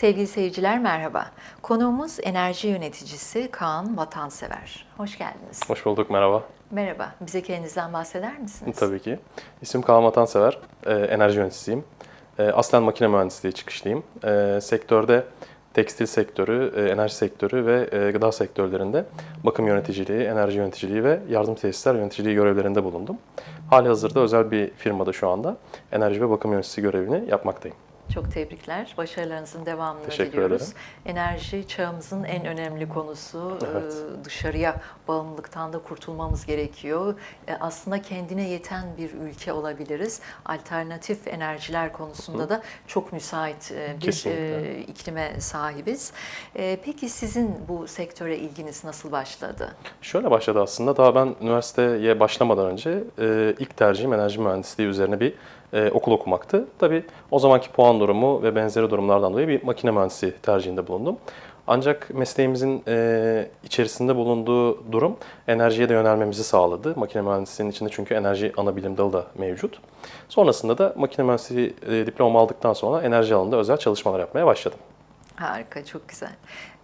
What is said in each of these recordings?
Sevgili seyirciler merhaba. Konuğumuz enerji yöneticisi Kaan Vatansever. Hoş geldiniz. Hoş bulduk, merhaba. Merhaba. Bize kendinizden bahseder misiniz? Tabii ki. İsmim Kaan Vatansever, e, enerji yöneticisiyim. E, aslen makine mühendisliği çıkışlıyım. E, sektörde tekstil sektörü, e, enerji sektörü ve e, gıda sektörlerinde bakım yöneticiliği, enerji yöneticiliği ve yardım tesisler yöneticiliği görevlerinde bulundum. Hali hazırda özel bir firmada şu anda enerji ve bakım yöneticisi görevini yapmaktayım. Çok tebrikler. Başarılarınızın devamını Teşekkür diliyoruz. ederim. Enerji çağımızın en önemli konusu. Evet. Ee, Dışarıya bağımlılıktan da kurtulmamız gerekiyor. Ee, Aslında kendine yeten bir ülke olabiliriz. Alternatif enerjiler konusunda da çok müsait e, bir Kesinlikle. e, iklime sahibiz. Peki sizin bu sektöre ilginiz nasıl başladı? Şöyle başladı aslında. Daha ben üniversiteye başlamadan önce e, ilk tercihim enerji mühendisliği üzerine bir e, okul okumaktı. Tabii o zamanki puan durumu ve benzeri durumlardan dolayı bir makine mühendisliği tercihinde bulundum. Ancak mesleğimizin e, içerisinde bulunduğu durum enerjiye de yönelmemizi sağladı. Makine mühendisliğinin içinde çünkü enerji ana bilim dalı da mevcut. Sonrasında da makine mühendisliği e, diploma aldıktan sonra enerji alanında özel çalışmalar yapmaya başladım. Harika, çok güzel.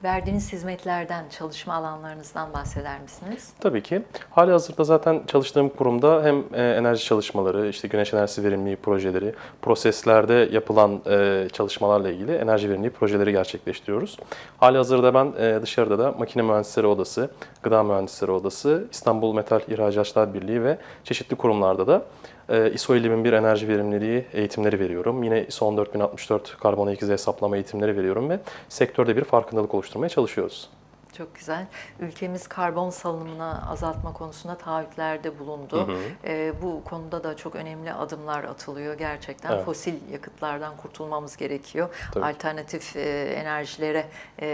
Verdiğiniz hizmetlerden, çalışma alanlarınızdan bahseder misiniz? Tabii ki. Hali hazırda zaten çalıştığım kurumda hem e, enerji çalışmaları, işte güneş enerjisi verimliliği projeleri, proseslerde yapılan e, çalışmalarla ilgili enerji verimliliği projeleri gerçekleştiriyoruz. Hali hazırda ben e, dışarıda da makine mühendisleri odası, gıda mühendisleri odası, İstanbul Metal İhracatçılar Birliği ve çeşitli kurumlarda da ISO 50001 enerji verimliliği eğitimleri veriyorum. Yine ISO 14064 karbon ayak izi hesaplama eğitimleri veriyorum ve sektörde bir farkındalık oluşturmaya çalışıyoruz. Çok güzel. Ülkemiz karbon salınımını azaltma konusunda taahhütlerde bulundu. Hı hı. Ee, bu konuda da çok önemli adımlar atılıyor gerçekten. Evet. Fosil yakıtlardan kurtulmamız gerekiyor. Tabii. Alternatif e, enerjilere e,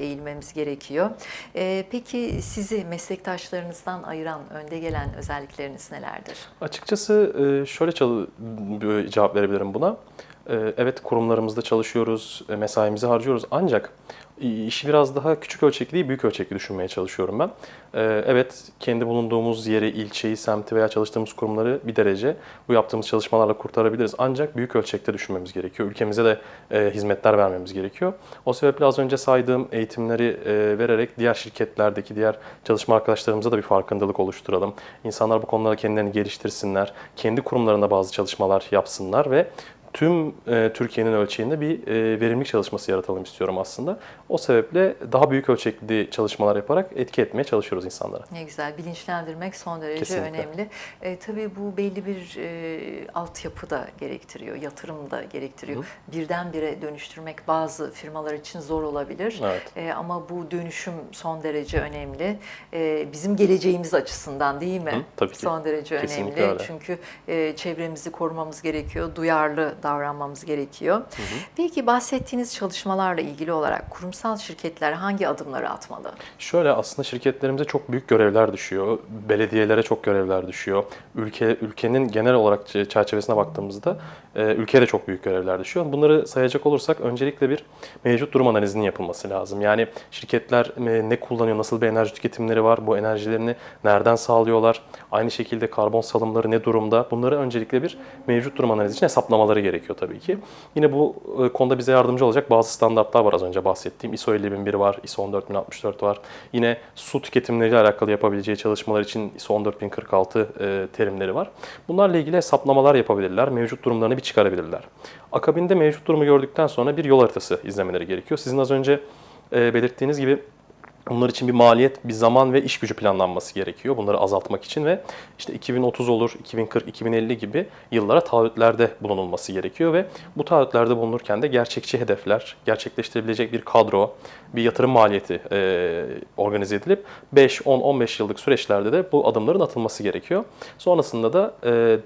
eğilmemiz gerekiyor. E, peki sizi meslektaşlarınızdan ayıran, önde gelen özellikleriniz nelerdir? Açıkçası e, şöyle cevap verebilirim buna. E, Evet kurumlarımızda çalışıyoruz, e, mesaimizi harcıyoruz ancak işi biraz daha küçük ölçekli değil, büyük ölçekli düşünmeye çalışıyorum ben. E, Evet, kendi bulunduğumuz yeri, ilçeyi, semti veya çalıştığımız kurumları bir derece bu yaptığımız çalışmalarla kurtarabiliriz. Ancak büyük ölçekte düşünmemiz gerekiyor. Ülkemize de e, hizmetler vermemiz gerekiyor. O sebeple az önce saydığım eğitimleri e, vererek diğer şirketlerdeki diğer çalışma arkadaşlarımıza da bir farkındalık oluşturalım. İnsanlar bu konularda kendilerini geliştirsinler, kendi kurumlarında bazı çalışmalar yapsınlar ve tüm e, Türkiye'nin ölçeğinde bir e, verimlilik çalışması yaratalım istiyorum aslında. O sebeple daha büyük ölçekli çalışmalar yaparak etki etmeye çalışıyoruz insanlara. Ne güzel, bilinçlendirmek son derece Kesinlikle. önemli. E, tabii bu belli bir e, altyapı da gerektiriyor, yatırım da gerektiriyor. Birdenbire dönüştürmek bazı firmalar için zor olabilir. Evet. E, ama bu dönüşüm son derece önemli. E, bizim geleceğimiz açısından değil mi? Hı, tabii ki. Son derece Kesinlikle önemli. öyle. Çünkü e, çevremizi korumamız gerekiyor, duyarlı davranmamız gerekiyor. Peki bahsettiğiniz çalışmalarla ilgili olarak kurumsal şirketler hangi adımları atmalı? Şöyle aslında şirketlerimize çok büyük görevler düşüyor. Belediyelere çok görevler düşüyor. Ülke ülkenin genel olarak çerçevesine baktığımızda e, ülkeye de çok büyük görevler düşüyor. Bunları sayacak olursak öncelikle bir mevcut durum analizinin yapılması lazım. Yani şirketler e, ne kullanıyor, nasıl bir enerji tüketimleri var, bu enerjilerini nereden sağlıyorlar, aynı şekilde karbon salımları ne durumda? Bunları öncelikle bir mevcut durum analizi için hesaplamaları gerekiyor tabii ki. Yine bu e, konuda bize yardımcı olacak bazı standartlar var az önce bahsettiğim. ISO 50001 var, ISO 14064 var. Yine su tüketimleriyle alakalı yapabileceği çalışmalar için ISO 14046 e, terimleri var. Bunlarla ilgili hesaplamalar yapabilirler, mevcut durumlarını bir çıkarabilirler. Akabinde mevcut durumu gördükten sonra bir yol haritası izlemeleri gerekiyor. Sizin az önce e, belirttiğiniz gibi Bunlar için bir maliyet, bir zaman ve iş gücü planlanması gerekiyor. Bunları azaltmak için ve işte 2030 olur, 2040, 2050 gibi yıllara taahhütlerde bulunulması gerekiyor ve bu taahhütlerde bulunurken de gerçekçi hedefler, gerçekleştirebilecek bir kadro, bir yatırım maliyeti e, organize edilip 5, 10, 15 yıllık süreçlerde de bu adımların atılması gerekiyor. Sonrasında da e,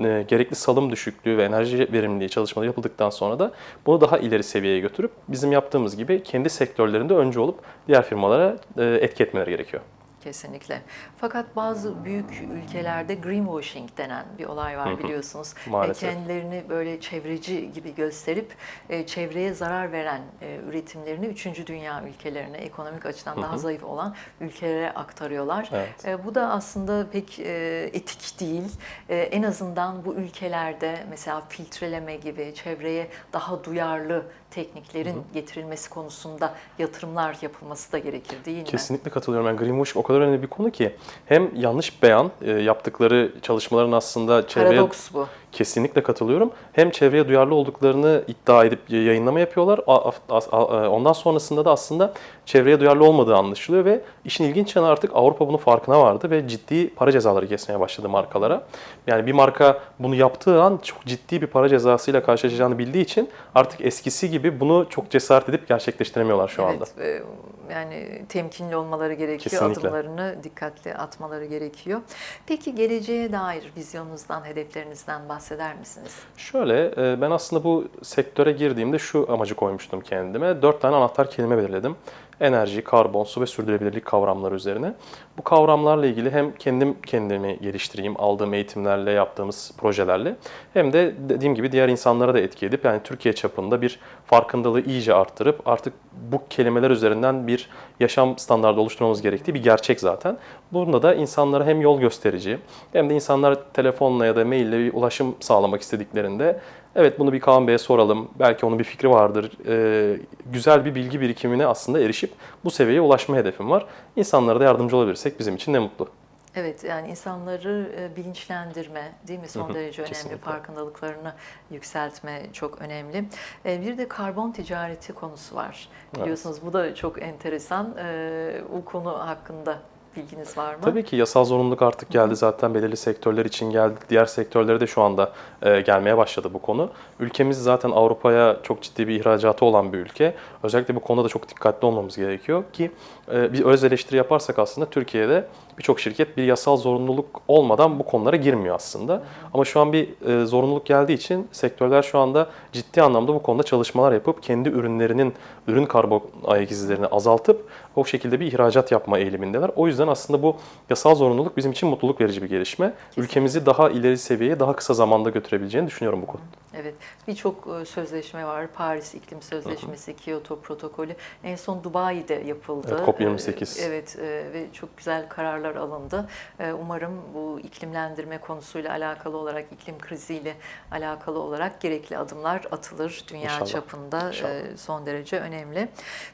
e, gerekli salım düşüklüğü ve enerji verimliliği çalışmaları yapıldıktan sonra da bunu daha ileri seviyeye götürüp bizim yaptığımız gibi kendi sektörlerinde öncü olup diğer firmalara e, etki etmeleri gerekiyor. Kesinlikle. Fakat bazı büyük ülkelerde greenwashing denen bir olay var biliyorsunuz. E, Maalesef. Kendilerini böyle çevreci gibi gösterip e, çevreye zarar veren e, üretimlerini üçüncü dünya ülkelerine ekonomik açıdan daha zayıf olan ülkelere aktarıyorlar. Evet. Bu da aslında pek etik değil. En azından bu ülkelerde mesela filtreleme gibi çevreye daha duyarlı tekniklerin getirilmesi konusunda yatırımlar yapılması da gerekir değil mi? Kesinlikle katılıyorum. Yani greenwashing o kadar önemli bir konu ki hem yanlış beyan e, yaptıkları çalışmaların aslında çevreye Paradoks bu. Kesinlikle katılıyorum. Hem çevreye duyarlı olduklarını iddia edip yayınlama yapıyorlar. E, Ondan sonrasında da aslında çevreye duyarlı olmadığı anlaşılıyor ve işin ilginç yanı artık Avrupa bunun farkına vardı ve ciddi para cezaları kesmeye başladı markalara. Yani bir marka bunu yaptığı an çok ciddi bir para cezasıyla karşılaşacağını bildiği için artık eskisi gibi bunu çok cesaret edip gerçekleştiremiyorlar şu anda. Evet, e, yani temkinli olmaları gerekiyor, Kesinlikle. adımlarını dikkatli atmaları gerekiyor. Peki geleceğe dair vizyonunuzdan, hedeflerinizden bahseder misiniz? Şöyle, e, ben aslında bu sektöre girdiğimde şu amacı koymuştum kendime. Dört tane anahtar kelime belirledim. Enerji, karbon, su ve sürdürülebilirlik kavramları üzerine. Bu kavramlarla ilgili hem kendim kendimi geliştireyim, aldığım eğitimlerle, yaptığımız projelerle hem de dediğim gibi diğer insanlara da etki edip yani Türkiye çapında bir farkındalığı iyice arttırıp artık bu kelimeler üzerinden bir yaşam standardı oluşturmamız gerektiği bir gerçek zaten. Bunda da insanlara hem yol gösterici hem de insanlar telefonla ya da maille bir ulaşım sağlamak istediklerinde evet bunu bir Kaan Bey'e soralım. Belki onun bir fikri vardır. Ee, güzel bir bilgi birikimine aslında erişip bu seviyeye ulaşma hedefim var. İnsanlara da yardımcı olabilirsek bizim için ne mutlu. Evet yani insanları e, bilinçlendirme değil mi son derece önemli kesinlikle. farkındalıklarını yükseltme çok önemli. E, Bir de karbon ticareti konusu var. Biliyorsunuz bu da çok enteresan. E, Bu konu hakkında bilginiz var mı? Tabii ki yasal zorunluluk artık geldi zaten belirli sektörler için geldi. Diğer sektörlere de şu anda e, gelmeye başladı bu konu. Ülkemiz zaten Avrupa'ya çok ciddi bir ihracatı olan bir ülke. Özellikle bu konuda da çok dikkatli olmamız gerekiyor ki e, bir öz eleştiri yaparsak aslında Türkiye'de birçok şirket bir yasal zorunluluk olmadan bu konulara girmiyor aslında. Ama şu an bir e, zorunluluk geldiği için sektörler şu anda ciddi anlamda bu konuda çalışmalar yapıp kendi ürünlerinin ürün karbon ayak izlerini azaltıp o şekilde bir ihracat yapma eğilimindeler. O yüzden aslında bu yasal zorunluluk bizim için mutluluk verici bir gelişme. Ülkemizi daha ileri seviyeye daha kısa zamanda götürebileceğini düşünüyorum bu konu. Evet, birçok e, sözleşme var. Paris İklim Sözleşmesi, Kyoto Protokolü. En son Dubai'de yapıldı. Evet, COP28. E, Evet e, ve çok güzel kararlar alındı. E, Umarım bu iklimlendirme konusuyla alakalı olarak, iklim kriziyle alakalı olarak gerekli adımlar atılır dünya İnşallah. çapında. İnşallah. E, Son derece önemli.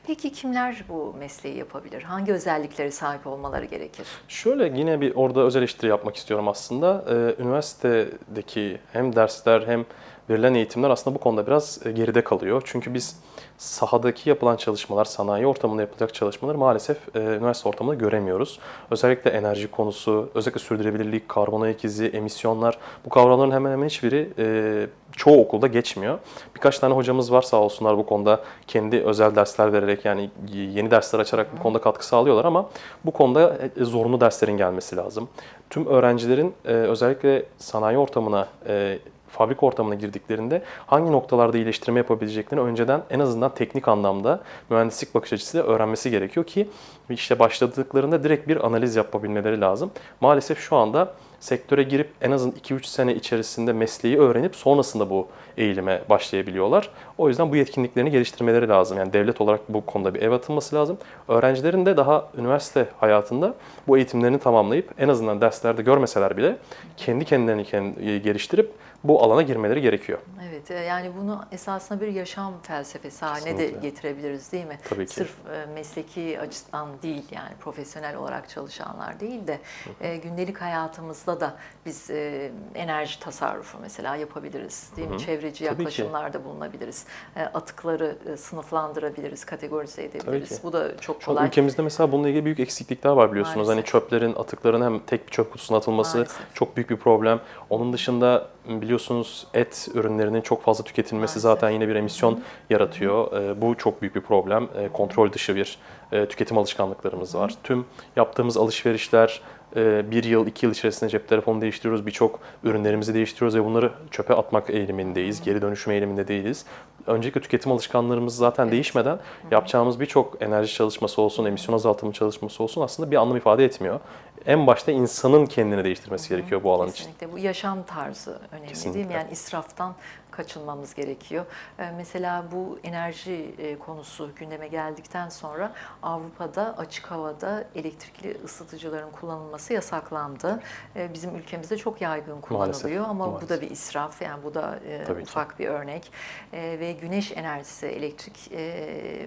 Peki kimler bu mesleği yapabilir? Hangi özelliklere sahip olmaları gerekir? Şöyle yine bir orada öz eleştiri yapmak istiyorum aslında. Ee, üniversitedeki hem dersler hem verilen eğitimler aslında bu konuda biraz e, geride kalıyor. Çünkü biz sahadaki yapılan çalışmalar, sanayi ortamında yapılacak çalışmaları maalesef e, üniversite ortamında göremiyoruz. Özellikle enerji konusu, özellikle sürdürülebilirlik, karbon ayak izi, emisyonlar bu kavramların hemen hemen hiçbiri e, çoğu okulda geçmiyor. Birkaç tane hocamız var sağ olsunlar bu konuda kendi özel dersler vererek yani yeni dersler açarak bu konuda katkı sağlıyorlar ama bu konuda e, zorunlu derslerin gelmesi lazım. Tüm öğrencilerin e, özellikle sanayi ortamına e, fabrika ortamına girdiklerinde hangi noktalarda iyileştirme yapabileceklerini önceden en azından teknik anlamda mühendislik bakış açısıyla öğrenmesi gerekiyor ki işte başladıklarında direkt bir analiz yapabilmeleri lazım. Maalesef şu anda sektöre girip en azından 2-3 sene içerisinde mesleği öğrenip sonrasında bu eğilime başlayabiliyorlar. O yüzden bu yetkinliklerini geliştirmeleri lazım. Yani devlet olarak bu konuda bir ev atılması lazım. Öğrencilerin de daha üniversite hayatında bu eğitimlerini tamamlayıp en azından derslerde görmeseler bile kendi kendilerini kendi- geliştirip bu alana girmeleri gerekiyor. Evet, e, yani bunu esasında bir yaşam felsefesi haline de getirebiliriz değil mi? Tabii ki. Sırf e, mesleki açıdan değil yani profesyonel olarak çalışanlar değil de e, gündelik hayatımızda da biz e, enerji tasarrufu mesela yapabiliriz değil mi? Çevreci Tabii ki. yaklaşımlarda bulunabiliriz. E, atıkları e, sınıflandırabiliriz, kategorize edebiliriz. Bu da çok Şu kolay. ülkemizde mesela bununla ilgili büyük eksiklikler var biliyorsunuz. Hani Maalesef. çöplerin, atıkların hem tek bir çöp kutusuna atılması Maalesef. çok büyük bir problem. Onun dışında biliyorsunuz et ürünlerinin çok fazla tüketilmesi Maalesef. zaten yine bir emisyon yaratıyor. Ee, Bu çok büyük bir problem. Ee, Kontrol dışı bir e, tüketim alışkanlıklarımız var. Tüm yaptığımız alışverişler e, bir yıl, iki yıl içerisinde cep telefonu değiştiriyoruz. Birçok ürünlerimizi değiştiriyoruz ve bunları çöpe atmak eğilimindeyiz. Geri dönüşüm eğiliminde değiliz. Öncelikle tüketim alışkanlarımız zaten Evet. değişmeden yapacağımız birçok enerji çalışması olsun, emisyon azaltımı çalışması olsun aslında bir anlam ifade etmiyor. En başta insanın kendini değiştirmesi gerekiyor bu alan için. Kesinlikle bu yaşam tarzı önemli değil mi? Kesinlikle. Yani israftan kaçınmamız gerekiyor. E, Mesela bu enerji e, konusu gündeme geldikten sonra Avrupa'da açık havada elektrikli ısıtıcıların kullanılması yasaklandı. E, Bizim ülkemizde çok yaygın kullanılıyor Maalesef, ama bu maalesef. da bir israf. Yani bu da e, Tabii ki. ufak bir örnek. E, Ve güneş enerjisi, elektrik e,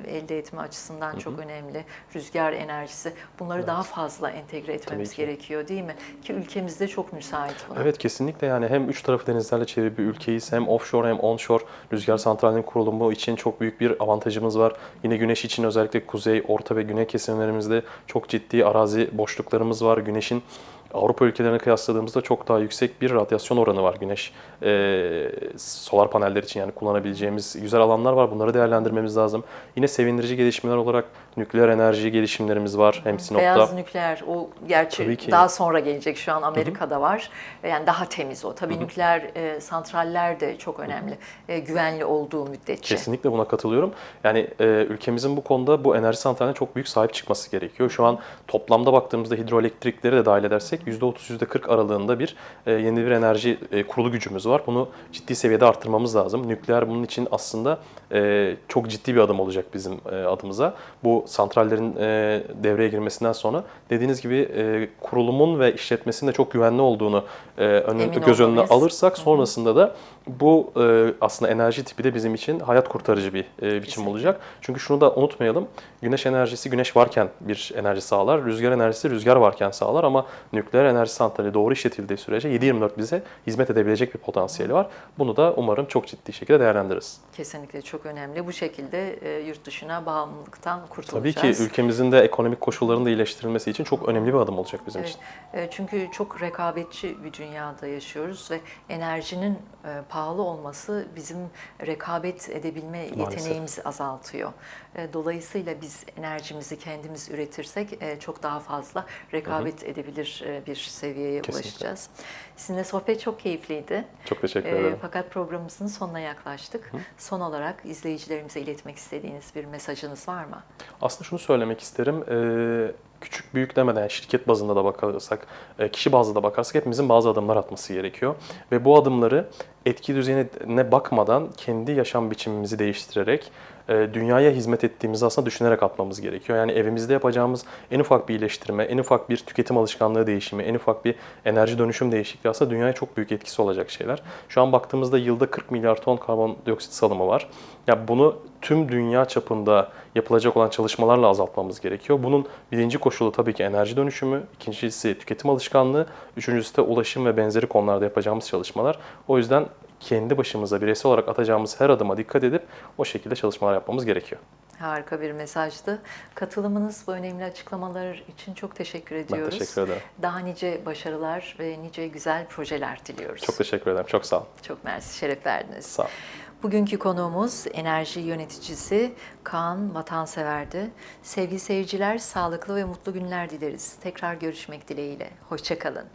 elde etme açısından çok önemli. Rüzgar enerjisi. Bunları daha fazla entegre etmemiz ki. gerekiyor değil mi? Ki ülkemizde çok müsait buna. Evet kesinlikle yani hem üç tarafı denizlerle çevrili bir ülkeyiz hem offshore hem onshore rüzgar santralinin kurulumu için çok büyük bir avantajımız var. Yine güneş için özellikle kuzey, orta ve güney kesimlerimizde çok ciddi arazi boşluklarımız var. Güneşin Avrupa ülkelerine kıyasladığımızda çok daha yüksek bir radyasyon oranı var güneş e, solar paneller için yani kullanabileceğimiz güzel alanlar var. Bunları değerlendirmemiz lazım. Yine sevindirici gelişmeler olarak nükleer enerji gelişimlerimiz var hem Sinop'ta. Beyaz nükleer o gerçi daha sonra gelecek şu an Amerika'da var. Yani daha temiz o. Tabii nükleer e, santraller de çok önemli. E, güvenli olduğu müddetçe. Kesinlikle buna katılıyorum. Yani e, ülkemizin bu konuda bu enerji santraline çok büyük sahip çıkması gerekiyor. Şu an toplamda baktığımızda hidroelektrikleri de dahil edersek %30-%40 aralığında bir e, yeni bir enerji e, kurulu gücümüz var. Bunu ciddi seviyede arttırmamız lazım. Nükleer bunun için aslında e, çok ciddi bir adım olacak bizim e, adımıza. Bu santrallerin e, devreye girmesinden sonra dediğiniz gibi e, kurulumun ve işletmesinin de çok güvenli olduğunu e, önü- Emin göz önüne olmalıyız. alırsak sonrasında da bu e, aslında enerji tipi de bizim için hayat kurtarıcı bir e, biçim Kesinlikle. olacak. Çünkü şunu da unutmayalım. Güneş enerjisi güneş varken bir enerji sağlar. Rüzgar enerjisi rüzgar varken sağlar ama nükleer enerji santrali doğru işletildiği sürece 7-24 bize hizmet edebilecek bir potansiyeli var. Bunu da umarım çok ciddi şekilde değerlendiririz. Kesinlikle çok önemli. Bu şekilde e, yurt dışına bağımlılıktan Tabii kurtulacağız. ki ülkemizin de ekonomik koşullarının da iyileştirilmesi için çok önemli bir adım olacak bizim Evet, için. e, çünkü çok rekabetçi bir dünyada yaşıyoruz ve enerjinin e, pahalı olması bizim rekabet edebilme Maalesef. yeteneğimizi azaltıyor. E, Dolayısıyla biz enerjimizi kendimiz üretirsek çok daha fazla rekabet edebilir e, bir seviyeye Kesinlikle. ulaşacağız. Sizinle sohbet çok keyifliydi. Çok teşekkür ederim. fakat programımızın sonuna yaklaştık. Son olarak izleyicilerimize iletmek istediğiniz bir mesajınız var mı? Aslında şunu söylemek isterim. Ee, küçük büyük demeden yani şirket bazında da bakarsak, e, kişi bazında da bakarsak hepimizin bazı adımlar atması gerekiyor. Ve bu adımları etki düzeyine bakmadan kendi yaşam biçimimizi değiştirerek e, dünyaya hizmet ettiğimizi aslında düşünerek atmamız gerekiyor. Yani evimizde yapacağımız en ufak bir iyileştirme, en ufak bir tüketim alışkanlığı değişimi, en ufak bir enerji dönüşüm değişikliği aslında dünyaya çok büyük etkisi olacak şeyler. Şu an baktığımızda yılda 40 milyar ton karbondioksit salımı var. Ya bunu tüm dünya çapında yapılacak olan çalışmalarla azaltmamız gerekiyor. Bunun birinci koşulu tabii ki enerji dönüşümü, ikincisi tüketim alışkanlığı, üçüncüsü de ulaşım ve benzeri konularda yapacağımız çalışmalar. O yüzden kendi başımıza bireysel olarak atacağımız her adıma dikkat edip o şekilde çalışmalar yapmamız gerekiyor. Harika bir mesajdı. Katılımınız bu önemli açıklamalar için çok teşekkür Ben ediyoruz. teşekkür ederim. Daha nice başarılar ve nice güzel projeler diliyoruz. Çok teşekkür ederim. Çok sağ olun. Çok mersi, şeref verdiniz. Sağ olun. Bugünkü konuğumuz enerji yöneticisi Kaan Vatansever'di. Sevgili seyirciler, sağlıklı ve mutlu günler dileriz. Tekrar görüşmek dileğiyle. Hoşçakalın.